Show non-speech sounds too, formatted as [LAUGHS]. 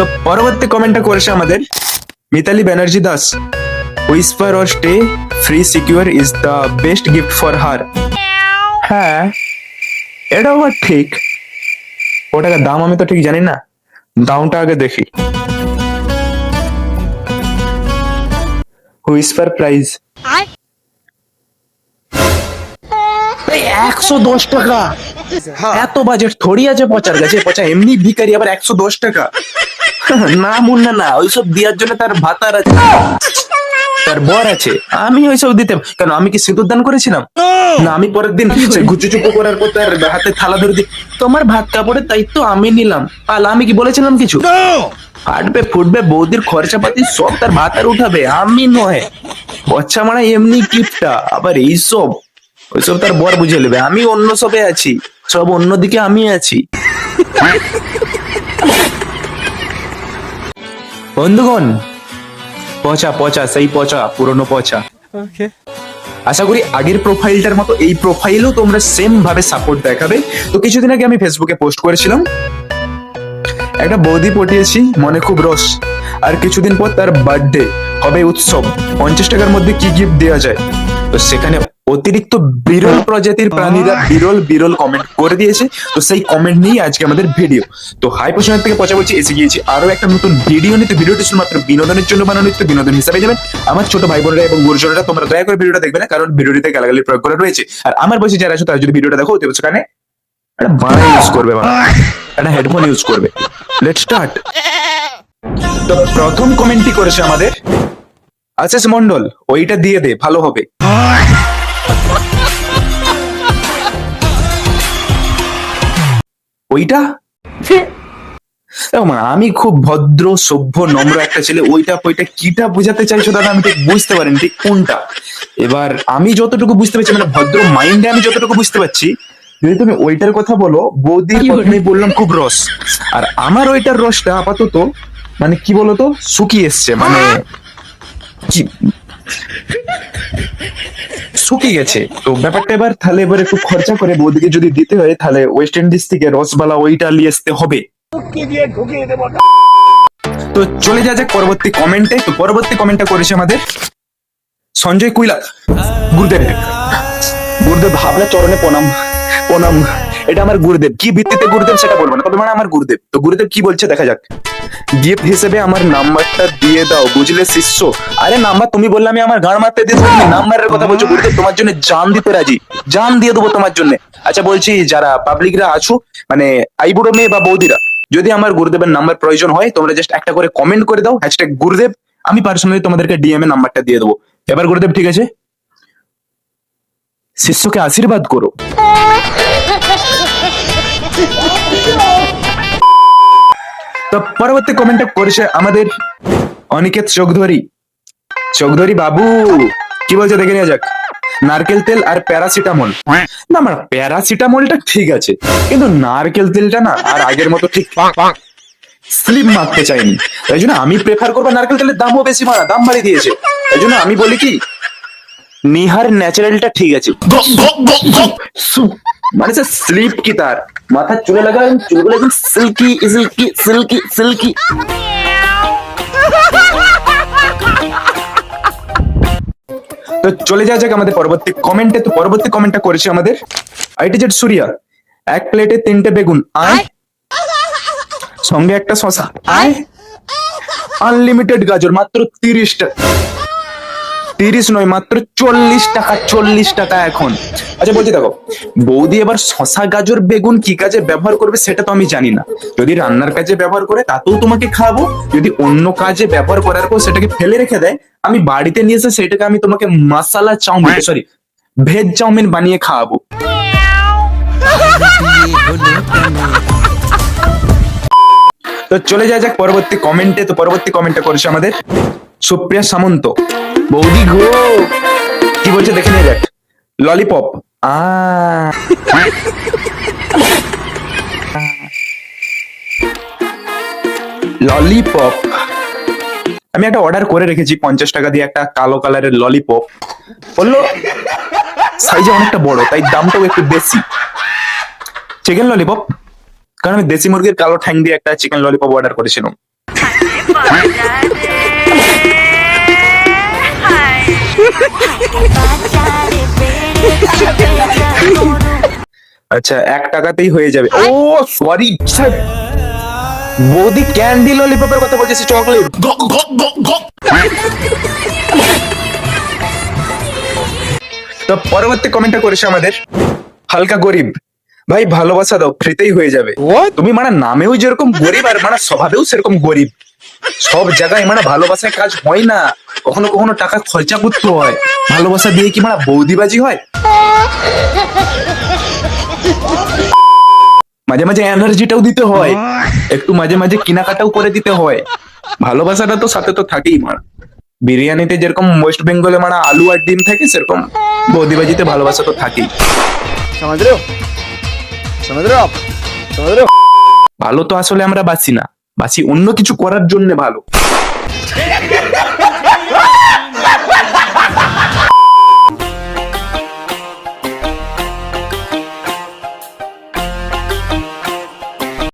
তো পরবর্তী কমেন্টটা করেছে আমাদের Mitali Banerjee Das. Whisper or stay free secure is the best gift for her হ্যাঁ এটা আবার ঠিক। ওটাকে দাম আমি তো ঠিক জানি না। দামটা আগে দেখি। হুইসপার প্রাইস একশো দশ টাকা। এত বাজেট থোড়ি আছে পচার কাছে পচা এমনি ভিকারি আবার একশো দশ টাকা। [LAUGHS] না মুন্না না ওইসব দেওয়ার জন্য তার ভাতার আছে। তার বর আছে। আমি ওইসব দিতাম কেন আমি কি সিঁদুর দান করেছিলাম? না আমি পরের দিন সে গুচু চুপু করার পর তার হাতে থালা ধরে দিই তোমার ভাত কাপড়ের দায়িত্ব আমি নিলাম। পাল আমি কি বলেছিলাম কিছু? ফাটবে ফুটবে বৌদির খরচাপাতি সব তার ভাত আর উঠাবে আমি নয়। বচ্চা মারা এমনি কিপটা আবার এইসব ওইসব তার বর বুঝে নেবে। আমি অন্য সবে আছি। সব অন্যদিকে আমি আছি। [LAUGHS] বন্ধুগণ পচা পচা সেই পচা পুরনো পচা। আশা করি আগের প্রোফাইলটার মতো এই প্রোফাইলও তোমরা সেম ভাবে সাপোর্ট দেখাবে। তো কিছুদিন আগে আমি ফেসবুকে পোস্ট করেছিলাম। একটা বৌদি পটিয়েছি মনে খুব রস। আর কিছুদিন পর তার বার্থডে হবে উৎসব। পঞ্চাশ টাকার মধ্যে কি গিফট দেওয়া যায়? তো সেখানে অতিরিক্ত বিরল প্রজাতির প্রাণীরা বিরল বিরল কমেন্ট করে দিয়েছে। তো সেই কমেন্ট নিয়ে আজকে আমাদের ভিডিও তো হাই পোশনের থেকে পচা বলছি এসে গিয়েছি। আরও একটা নতুন ভিডিও নিতে ভিডিওটি শুধুমাত্র বিনোদনের জন্য বানানো হচ্ছে বিনোদন হিসাবে যাবেন। আমার ছোট ভাই বোনেরা এবং গুরুজনেরা তোমরা দয়া করে ভিডিওটা দেখবে না কারণ ভিডিওটিতে গালাগালি প্রয়োগ করা রয়েছে। আর আমার বয়সে যারা আছে তারা যদি ভিডিওটা দেখো তো সেখানে একটা বাড়া ইউজ করবে বাড়া একটা হেডফোন ইউজ করবে। লেট স্টার্ট তো প্রথম কমেন্টটি করেছে আমাদের আশিস মন্ডল ওইটা দিয়ে দে ভালো হবে। ওইটা? দেখো মা, আমি খুব ভদ্র সভ্য নম্র একটা ছেলে ওইটা ওইটা কিটা বোঝাতে চাইছো দাদা আমি ঠিক বুঝতে পারিনি ঠিক কোনটা? এবার আমি যতটুকু বুঝতে পারছি মানে ভদ্র মাইন্ডে আমি যতটুকু বুঝতে পারছি যদি তুমি ওইটার কথা বলো বৌদির প্রথমে বললাম খুব রস। আর আমার ওইটার রসটা আপাতত মানে কি বলতো শুকিয়ে এসছে মানে কি শুকিয়ে গেছে। তো ব্যাপারটা এবার তাহলে এবার একটু খরচা করে বৌদিকে যদি দিতে হয়, তাহলে ওয়েস্ট ইন্ডিজ থেকে রসবালা ওইটা নিয়ে আসতে হবে। তো চলে যা যাক পরবর্তী কমেন্টে তো পরবর্তী কমেন্টটা করেছে আমাদের সঞ্জয় কুইলা গুরুদেব। গুরুদেব ভাবনা চরণে প্রণাম। প্রণাম এটা আমার গুরুদেব। কি ভিত্তিতে গুরুদেব সেটা বলব না, তবে মানে আমার গুরুদেব। তো গুরুদেব কি বলছে দেখা যাক। গিফট হিসেবে আমার নাম্বারটা দিয়ে দাও, বুঝলে শিষ্য? আরে নাম্বার, তুমি বললে আমি আমার গান মারতে দিয়ে দেবো নাম্বারের কথা বলছো গুরুদেব, তোমার জন্য জান দিতে রাজি। জান দিয়ে দেবো তোমার জন্য। আচ্ছা বলছি যারা পাবলিকরা আছো মানে আইবুড়ো মেয়ে বা বৌদিরা, যদি আমার গুরুদেবের নাম্বার প্রয়োজন হয়, তোমরা জাস্ট একটা করে কমেন্ট করে দাও হ্যাশট্যাগ গুরুদেব। আমি পার্সোনালি তোমাদেরকে ডিএম এ নাম্বারটা দিয়ে দেবো। এবার গুরুদেব, ঠিক আছে? শিষ্যকে আশীর্বাদ করো। তো পরবর্তী কমেন্টটা করেছে আমাদের অনিকেত চৌধুরী। চৌধুরী বাবু, কি বলছে দেখে নেওয়া যাক। নারকেল তেল আর প্যারাসিটামল। না, আমার প্যারাসিটামলটা ঠিক আছে, কিন্তু নারকেল তেলটা না আর আগের মতো ঠিক স্লিপ মারতে চাইনি। তাই জন্য আমি প্রেফার করব নারকেল তেলের দামও বেশি মারা দাম বাড়িয়ে দিয়েছে। তাই জন্য আমি বলি কি নিহার ন্যাচারালটা ঠিক আছে। মানে সে স্লিপ কি তার? মাথা চুলে লাগা চুলগুলো একদম সিল্কি সিল্কি সিল্কি সিল্কি তো চলে যাওয়া যাক আমাদের পরবর্তী কমেন্টে তো পরবর্তী কমেন্টটা করেছে আমাদের আইটি জেড সুরিয়া। এক প্লেটে তিনটে বেগুন। আয়। সঙ্গে একটা শশা আয়। আনলিমিটেড গাজর মাত্র তিরিশ টাকা তিরিশ নয়, মাত্র চল্লিশ টাকা চল্লিশ টাকা এখন। আচ্ছা বলছি দেখো, বৌদি এবার শশা, গাজর, বেগুন কি কাজে ব্যবহার করবে সেটা তো আমি জানি না। যদি রান্নার কাজে ব্যবহার করে, তাতেও তোমাকে খাওয়াবো। যদি অন্য কাজে ব্যবহার করার পর সেটাকে ফেলে রেখে দেয়, আমি বাড়িতে নিয়ে এসে সেটাকে আমি তোমাকে masala chow mein sorry veg chow mein বানিয়ে খাওয়াবো। তো চলে যাওয়া যাক পরবর্তী কমেন্টে তো পরবর্তী কমেন্টটা করেছে আমাদের সুপ্রিয়া সামন্ত। বৌদি গো। কি বলছে দেখে নিয়ে যাক ললিপপ। আ। ললিপপ। আমি একটা অর্ডার করে রেখেছি, পঞ্চাশ টাকা দিয়ে একটা কালো কালারের ললিপপ। বলল সাইজে অনেকটা বড়, তাই দামটাও একটু বেশি। চিকেন ললিপপ কারণ আমি দেশি মুরগির কালো ঠ্যাং দিয়ে একটা চিকেন ললিপপ অর্ডার করেছিলাম। আচ্ছা এক টাকাতেই হয়ে যাবে। ও সরি বৌদি ক্যান্ডি ললিপপের কথা বলছিস চকলেট তো পরবর্তী কমেন্টটা করেছে আমাদের হালকা গরিব। ভাই ভালোবাসা দাও ফ্রিতেই হয়ে যাবে। তুমি মানে নামেও যেরকম গরিব আর মানে স্বভাবেও সেরকম গরিব। সব জায়গায় মানে ভালোবাসায় কাজ হয় না। কখনো কখনো টাকা খরচা করতে হয়। ভালোবাসা দিয়ে কি মানে বৌদিবাজি হয়? মাঝে মাঝে এনার্জিটাও দিতে হয়। একটু মাঝে মাঝে কেনাকাটাও করে দিতে হয়। ভালোবাসাটা তো সাথে তো থাকেই মারা বিরিয়ানিতে যেরকম ওয়েস্ট বেঙ্গলে মানে আলু আর ডিম থাকে সেরকম বৌদিবাজিতে ভালোবাসা তো থাকেই। ভালো তো আসলে আমরা বাঁচি না। বাসি অন্য কিছু করার জন্য ভালো।